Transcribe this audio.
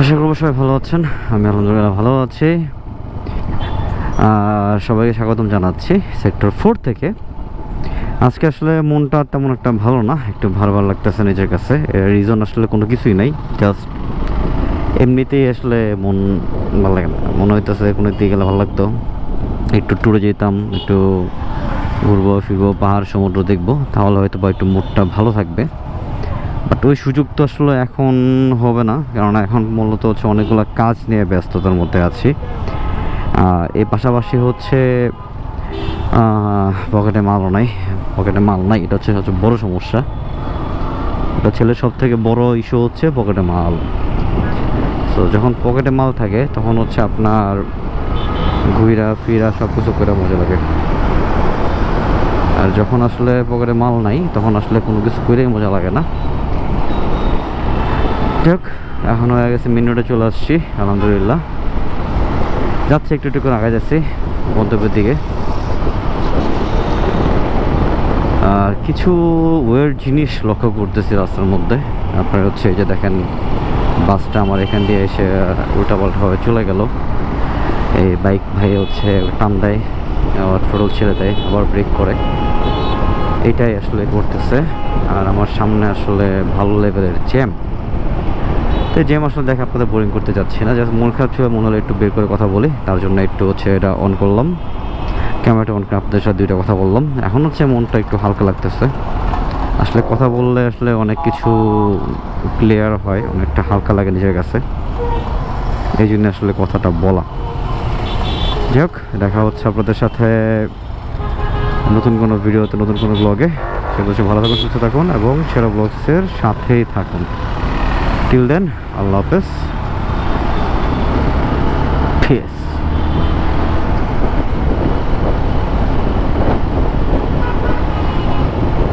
আশা করব সবাই ভালো আছেন। আমি আলহামদুলিল্লাহ ভালো আছি। আর সবাইকে স্বাগতম জানাচ্ছি সেক্টর ফোর থেকে। আজকে আসলে মনটা তেমন একটা ভালো না, একটু ভালো ভালো লাগতেছে নিজের কাছে। রিজন আসলে কোনো কিছুই নাই জাস্ট এমনিতেই আসলে মন ভালো লাগে না। মনে হইতেছে কোনো দিকে গেলে ভালো লাগতো। একটু ট্যুরে যেতাম, একটু ঘুরবো, ফিরবো, পাহাড়, সমুদ্র দেখব, তাহলে হয়তো বা একটু মুডটা ভালো থাকবে। বাট ওই সুযোগ তো আসলে এখন হবে না কারণ এখন মূলত হচ্ছে অনেকগুলো কাজ নিয়ে ব্যস্ততার মধ্যে আছি। এর পাশাপাশি হচ্ছে পকেটে মালও নাই, পকেটে মাল নাই, এটা হচ্ছে হচ্ছে বড় সমস্যা। এটা ছেলের সব থেকে বড় ইস্যু হচ্ছে পকেটে মাল। তো যখন পকেটে মাল থাকে, তখন হচ্ছে আপনার ঘুরা ফিরা সব কিছু করে মজা লাগে। আর যখন আসলে পকেটে মাল নাই, তখন আসলে কোনো কিছু করেই মজা লাগে না। যাক এখন হয়ে গেছে মিনিটে চলে আসছি, আলহামদুলিল্লাহ। যাচ্ছে একটু একটু করে আগে যাচ্ছি, গন্তব্যের দিকে। আর কিছু ওয়ের জিনিস লক্ষ্য করতেছি রাস্তার মধ্যে। আপনার হচ্ছে এই যে দেখেন, বাসটা আমার এখান দিয়ে এসে উল্টাপাল্টাভাবে চলে গেল। এই বাইক ভাই হচ্ছে টান দেয়, আবার টোটাল ছেড়ে দেয়, আবার ব্রেক করে। এটাই আসলে করতেছে। আর আমার সামনে আসলে ভালো লেভেলের জ্যাম তো জ্যাম আসলে দেখে আপনাদের বোরিং করতে যাচ্ছি না। জাস্ট মন খারাপ ছিল, মনে হলো একটু বের করে কথা বলি। তার জন্য একটু হচ্ছে এটা অন করলাম। ক্যামেরাটা অন করে আপনাদের সাথে দুইটা কথা বললাম। এখন হচ্ছে মনটা একটু হালকা লাগতেছে। আসলে কথা বললে আসলে অনেক কিছু ক্লিয়ার হয়, অনেকটা হালকা লাগে নিজের কাছে। এই জন্য আসলে কথাটা বলা। যাই হোক, দেখা হচ্ছে আপনাদের সাথে নতুন কোনো ভিডিওতে নতুন কোনো ব্লগে সেগুলো ভালো থাকুন, সুস্থ থাকুন, এবং সেরা ব্লগসের সাথেই থাকুন। টিল দেন আল্লাহ হাফেজ Peace.